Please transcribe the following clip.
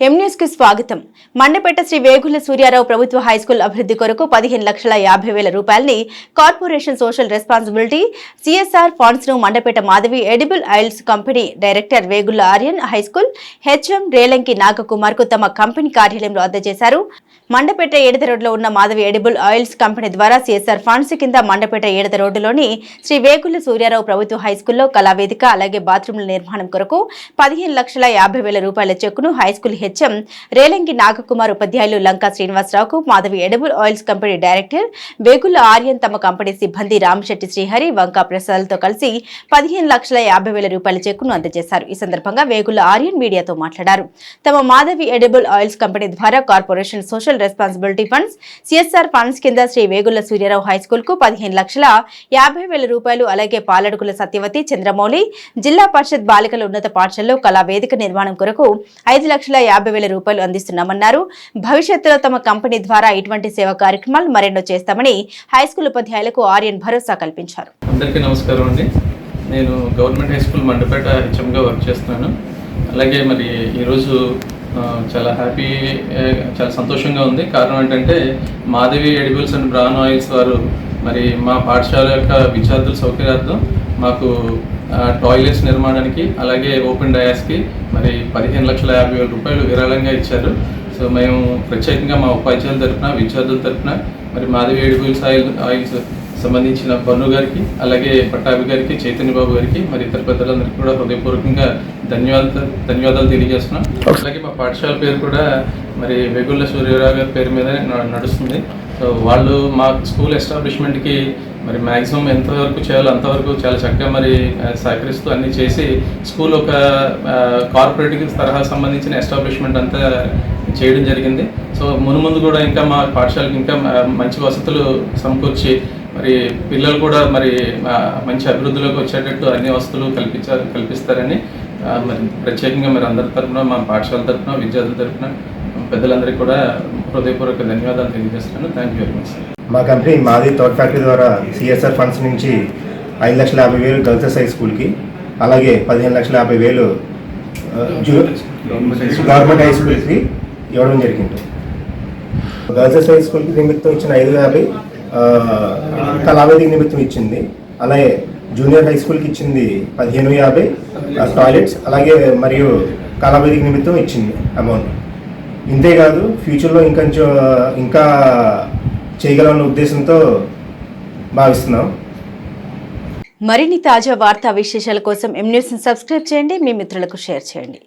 ఎంన్యూస్కి స్వాగతం. మండపేట శ్రీ వేగుల సూర్యారావు ప్రభుత్వ హైస్కూల్ అభివృద్ధి కొరకు పదిహేను లక్షల యాభై వేల రూపాయలని కార్పొరేషన్ సోషల్ రెస్పాన్సిబిలిటీ సిఎస్ఆర్ ఫండ్స్ను Mandapeta Madhavi edible oils company director Vegula Aryan high school HM Relanki నాగకుమార్కు తమ కంపెనీ కార్యాలయంలో అందజేశారు. మండపేట ఏడత రోడ్లో ఉన్న మాధవి ఎడిబుల్ ఆయిల్స్ కంపెనీ ద్వారా సిఎస్ఆర్ ఫండ్స్ కింద మండపేట ఏడత రోడ్డులోని శ్రీ వేగుల సూర్యారావు ప్రభుత్వ హైస్కూల్లో కళావేదిక అలాగే బాత్రూంల నిర్మాణం కొరకు పదిహేను లక్షల యాభై వేల రూపాయల చెక్కును హైస్కూల్ హెచ్ఎం రేలంగి నాగకుమార్ ఉపాధ్యాయులు Lanka శ్రీనివాసరావుకు Madhavi edible oils company director Vegula Aryan తమ కంపెనీ సిబ్బంది రామశెట్టి శ్రీహరి వంకా ప్రసాద్లతో కలిసి పదిహేను లక్షల యాభై వేల రూపాయల చెక్కును అందజేశారు. ఈ సందర్భంగా వేగుల ఆర్యన్ మీడియాతో మాట్లాడారు. తమ మాధవి ఎడబుల్ ఆయిల్స్ కంపెనీ ద్వారా corporation social responsibility funds CSR funds కింద శ్రీ వేగుల సూర్యారావు హైస్కూల్కు పదిహేను లక్షల యాభై వేల రూపాయలు అలాగే పాలడుగుల సత్యవతి చంద్రమౌళి జిల్లా పరిషత్ బాలికల ఉన్నత పాఠశాలలో కళా వేదిక నిర్మాణం కొరకు ఐదు లక్షల యాభై వేల రూపాయలు అందిస్తున్నామన్నారు. భవిష్యత్తులో తమ కంపెనీ ద్వారా ఇటువంటి సేవా కార్యక్రమాలు మరెన్నో చేస్తామని హైస్కూల్ ఉపాధ్యాయులకు ఆర్యన్ భరోసా కల్పించారు. అందరికీ నమస్కారం అండి. నేను గవర్నమెంట్ హై స్కూల్ మండపేట హెచ్ఎంగా వర్క్ చేస్తున్నాను. అలాగే మరి ఈరోజు చాలా హ్యాపీ చాలా సంతోషంగా ఉంది. కారణం ఏంటంటే Madhavi edibles and bran oils వారు మరి మా పాఠశాల యొక్క విద్యార్థుల సౌకర్యార్థం మాకు టాయిలెట్స్ నిర్మాణానికి అలాగే ఓపెన్ డయాస్కి మరి పదిహేను లక్షల యాభై వేల రూపాయలు విరాళంగా ఇచ్చారు. సో మేము ప్రత్యేకంగా మా ఉపాధ్యాయుల తరఫున విద్యార్థుల తరఫున మరి మాధవి ఏడుగుల ఆయిల్ ఆయిల్స్ సంబంధించిన పన్ను గారికి అలాగే పట్టాభి గారికి చైతన్య బాబు గారికి మరి ఇతర పెద్దలందరికీ కూడా హృదయపూర్వకంగా ధన్యవాదాలు ధన్యవాదాలు తెలియజేస్తున్నాం. అలాగే మా పాఠశాల పేరు కూడా మరి వెగుళ్ళ సూర్యరావు గారి పేరు మీద నడుస్తుంది. సో వాళ్ళు మా స్కూల్ ఎస్టాబ్లిష్మెంట్కి మరి మ్యాక్సిమం ఎంతవరకు చేయాలో అంతవరకు చాలా చక్కగా మరి సహకరిస్తూ అన్నీ చేసి స్కూల్ ఒక కార్పొరేటివ్ తరహా సంబంధించిన ఎస్టాబ్లిష్మెంట్ అంతా చేయడం జరిగింది. సో మును ముందు కూడా ఇంకా మా పాఠశాలకు ఇంకా మంచి వసతులు సమకూర్చి మరి పిల్లలు కూడా మరి మంచి అభివృద్ధిలోకి వచ్చేటట్టు అన్ని వస్తువులు కల్పించారు కల్పిస్తారని మరి ప్రత్యేకంగా మరి అందరి తరఫున మా పాఠశాల తరఫున విద్యార్థుల తరఫున పెద్దలందరికీ కూడా హృదయపూర్వక ధన్యవాదాలు తెలియజేస్తున్నాను. థ్యాంక్ యూ వెరీ మచ్ మా కంపెనీ మాది థర్డ్ ఫ్యాక్టరీ ద్వారా సిఎస్ఆర్ ఫండ్స్ నుంచి ఐదు లక్షల యాభై వేలు గర్ల్స్ హై స్కూల్కి అలాగే పదిహేను లక్షల యాభై వేలు గవర్నమెంట్ హై స్కూల్కి ఇవ్వడం జరిగింది. గర్ల్స్ హై స్కూల్కి నిమిత్తం ఇచ్చిన ఐదు యాభై కళావేదిక నిమిత్తం ఇచ్చింది. అలాగే జూనియర్ హై స్కూల్కి ఇచ్చింది పదిహేను యాభై టాయిలెట్స్. అలాగే మరియు కళావేదిక నిమిత్తం ఇచ్చింది అమౌంట్. ఇంతేకాదు ఫ్యూచర్లో ఇంకొంచెం ఇంకా చేయగలన్న ఉద్దేశంతో భావిస్తున్నాం. మరిన్ని తాజా వార్తా విశేషాల కోసం ఎం సబ్స్క్రైబ్ చేయండి. మీ మిత్రులకు షేర్ చేయండి.